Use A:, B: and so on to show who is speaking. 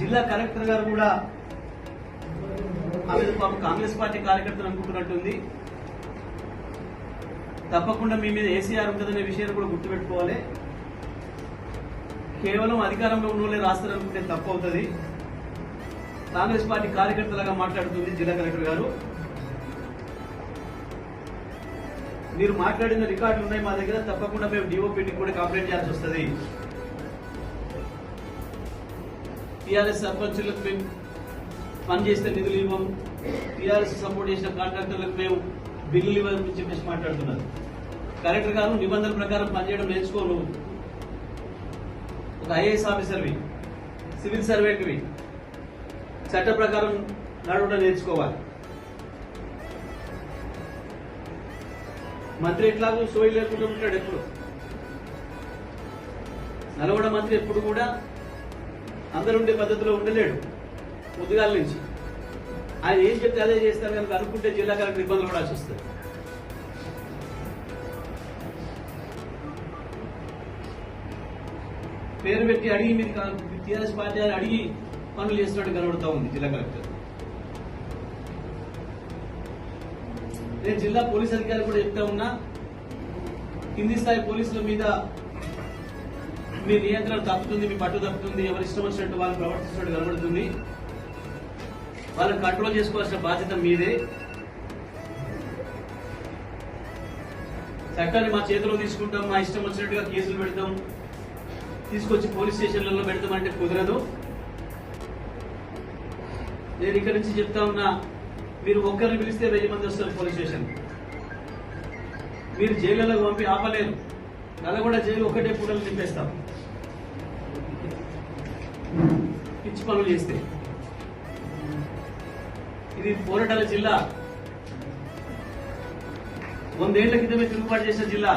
A: జిల్లా కలెక్టర్ గారు కూడా ఆమె పాపం కాంగ్రెస్ పార్టీ కార్యకర్తలు అనుకుంటున్నట్టుంది. తప్పకుండా మీ మీద ఏసీఆర్ ఉంటుందనే విషయాన్ని కూడా గుర్తుపెట్టుకోవాలి. కేవలం అధికారంలో ఉన్న వాళ్ళే రాస్తారనుకుంటే తప్పు అవుతుంది కాంగ్రెస్ పార్టీ కార్యకర్తలాగా మాట్లాడుతుంది జిల్లా కలెక్టర్ గారు. మీరు మాట్లాడిన రికార్డులు ఉన్నాయి మా దగ్గర. తప్పకుండా మేము డిఓపిటికి కూడా కంప్లైంట్ చేయాల్సి వస్తుంది. టీఆర్ఎస్ సర్పంచులకు మేము పనిచేస్తే నిధులు ఇవ్వం. టీఆర్ఎస్ సపోర్ట్ చేసిన కాంట్రాక్టర్లకు మేము బిల్లులు ఇవ్వని చెప్పేసి మాట్లాడుతున్నారు. కలెక్టర్ గారు నిబంధనల ప్రకారం పనిచేయడం నేర్చుకోను. ఒక ఐఏఎస్ ఆఫీసర్వి సివిల్ సర్వేంట్వి చట్ట ప్రకారం నడవడం నేర్చుకోవాలి. మంత్రి ఎట్లాగో సోయి లేకుండా ఉంటాడు ఎప్పుడు. నల్గొండ మంత్రి ఎప్పుడు కూడా అందరు ఉండే పద్ధతిలో ఉండలేడు. పొద్దుగాల నుంచి. ఆయన ఏం చెప్తే అదే చేస్తారు కనుక అనుకుంటే జిల్లా కలెక్టర్ ఇబ్బందులు పడాల్సి వస్తుంది పేరు పెట్టి అడిగి మీరు టీఆర్ఎస్ పార్టీ అని అడిగి పనులు చేస్తున్నట్టు కనబడుతూ ఉంది జిల్లా కలెక్టర్. నేను జిల్లా పోలీస్ అధికారి కూడా చెప్తా ఉన్నా కింది స్థాయి పోలీసుల మీద మీ నియంత్రణ తప్పుతుంది మీ పట్టు తప్పుతుంది ఎవరి ఇష్టం వచ్చినట్టు వాళ్ళు ప్రవర్తిస్తున్నట్టు కనబడుతుంది. వాళ్ళని కంట్రోల్ చేసుకోవాల్సిన బాధ్యత మీదే. చట్టాన్ని మా చేతిలో తీసుకుంటాం మా ఇష్టం వచ్చినట్టుగా కేసులు పెడతాం. తీసుకొచ్చి పోలీస్ స్టేషన్లలో పెడతామంటే కుదరదు. నేను ఇక్కడి నుంచి చెప్తా ఉన్నా మీరు ఒక్కరిని పిలిస్తే వెయ్యి మంది వస్తారు పోలీస్ స్టేషన్. మీరు జైలులకు పంపి ఆపలేరు. నల్లగొండ జైలు ఒకటే పూటలు తిప్పేస్తాం. పిచ్చి పనులు చేస్తే. ఇది పోరాటాల జిల్లా. వందేళ్ళ క్రితమే తిరుగుబాటు చేసిన జిల్లా.